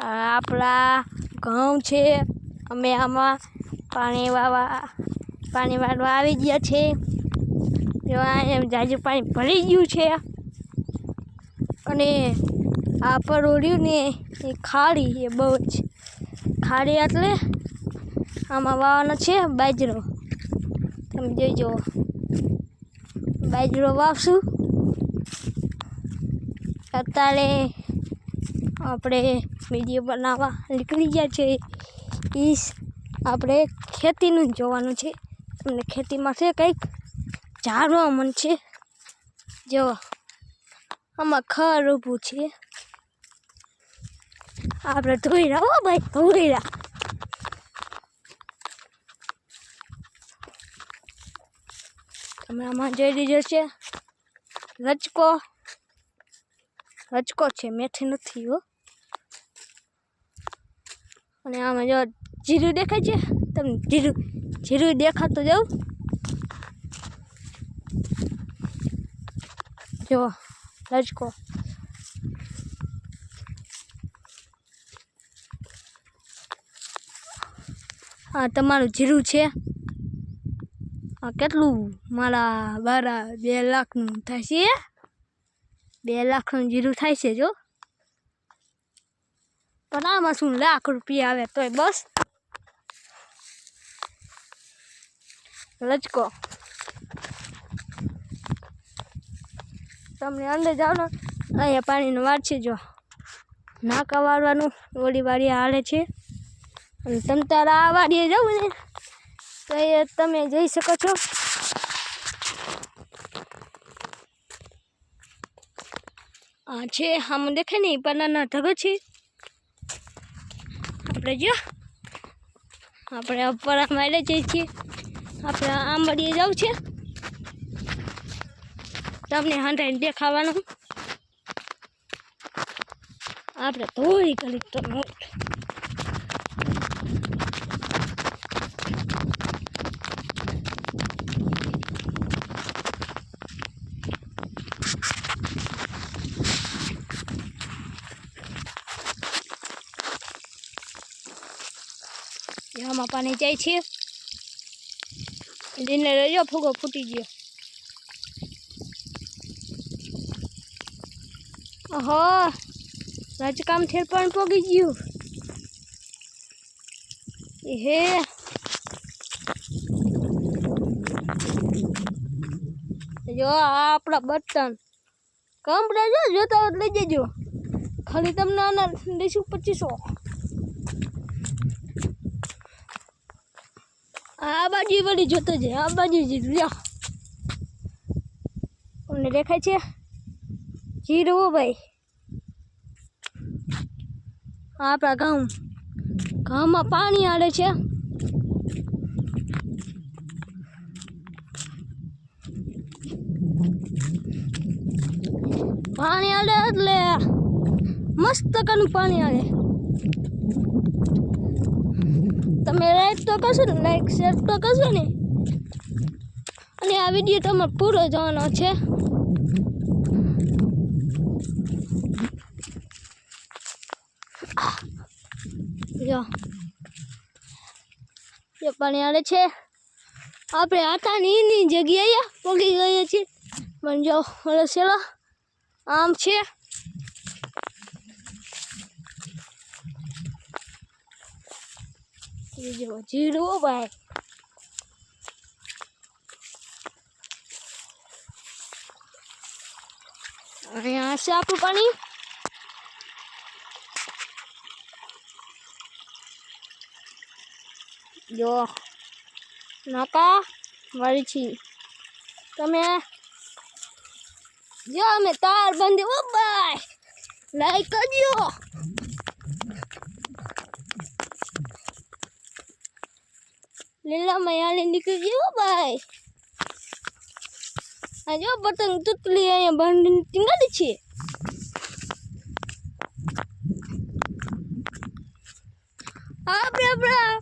આપણા ઘઉં છે. અમે આમાં પાણી વાવા, પાણી વાળવા આવી ગયા છે. જો એમ જાજુ પાણી ભરી ગયું છે. અને આ પરોડ્યું ને એ ખાડી એ બહુ જ ખાડી એટલે આમાં વાવવાનો છે બાજરો. તમે જોઈજો બાજરો વાવશું. અત્યારે આપણે વીડિયો બનાવવા નીકળી ગયા છે. એ આપણે ખેતીનું જોવાનું છે. તમને ખેતીમાં છે કંઈક જાણવા મન છે જો, આમાં ખર ઊભું છે. આપણે ધોઈ રહ્યા હો ભાઈ ધોઈ રહ્યા તમે આમાં જોઈ લીધો છે. રચકો રચકો છે મેથી નથી હો. અને આમાં જો જીરું દેખાય છે, તમને જીરું જીરું દેખાતું જાઉં જો રચકો આ તમારું જીરું છે. આ કેટલું? મારા બારા બે લાખનું છે. બે લાખનું જીરું થાય છે, જો. પણ આમાં શું લાખ રૂપિયા આવે તોય બસ. લચકો. તમને અંદર જાઓ ને, અહીંયા પાણીનો વાર છે, જો. નાકા વાળવાનું ઓલી વાળી હાલે છે. અને તમ તારા આ વાડીએ જાઓ ને, તો એ તમે જઈ શકો છો. છે આમ દેખાય ને પાનાના ઢગો છે. આપણે જો, આપણે ઉપર મારે જઈએ છીએ. આપણે આંબડીએ જવું છે. તમને હંધાઈને દેખાવાનું. આપણે થોડી કરી તો આમાં પાણી જાય છે. લીને રહેજો ફૂગો ફૂટી ગયો. ઓહો, રાજકામ થેર પણ પોગી ગયું. હે જો આપણા બર્તન કમ જો જોતા લઈ જજો. ખાલી તમને આના દઈશું પચીસો. આ બાજુ વળી જોતો છે આ બાજુ જ લ્યો. દેખાય છે? જીરું ભાઈ. આપણા ઘઉં ઘઉંમાં પાણી આડે છે. પાણી આડે એટલે મસ્ત કનું પાણી આડે. તમે લાઈક તો કરશો ને લાઈક શેર તો કરશો ને. અને આ વીડિયો તમારે પૂરો જવાનો છે. જો જો પાણી આવે છે. આપણે આટાની એની જગ્યાએ પગી ગઈએ છીએ. પણ જો, ઓલો છેલ્લો આમ છે. એ જો જીરું ભાઈ અહીંયા છે આપણું પાણી જો નાકા વાળી છી તમે જો અમે તાર બંધી ઓ બાય લાઈક લીલા મયાલે નીકળી ગયો ભાઈ. આ જો પતંગ તૂતલી અહીંયા બાંધીને ટીંગાડી છે. આપણે આપણા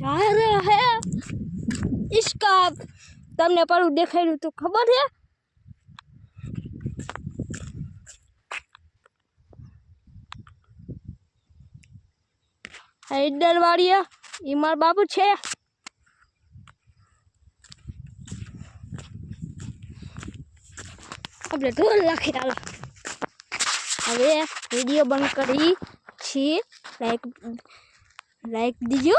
જા રહ્યા હે. ઇશ્કા તમને પાડું દેખાયેલું તો, ખબર હે હૈદર વાળીયા એ મારો બાપુ છે. આપણે ઢોલ નાખી ચાલો હવે વીડિયો બંધ કરી છીએ લાઈક લાઈક દીજો.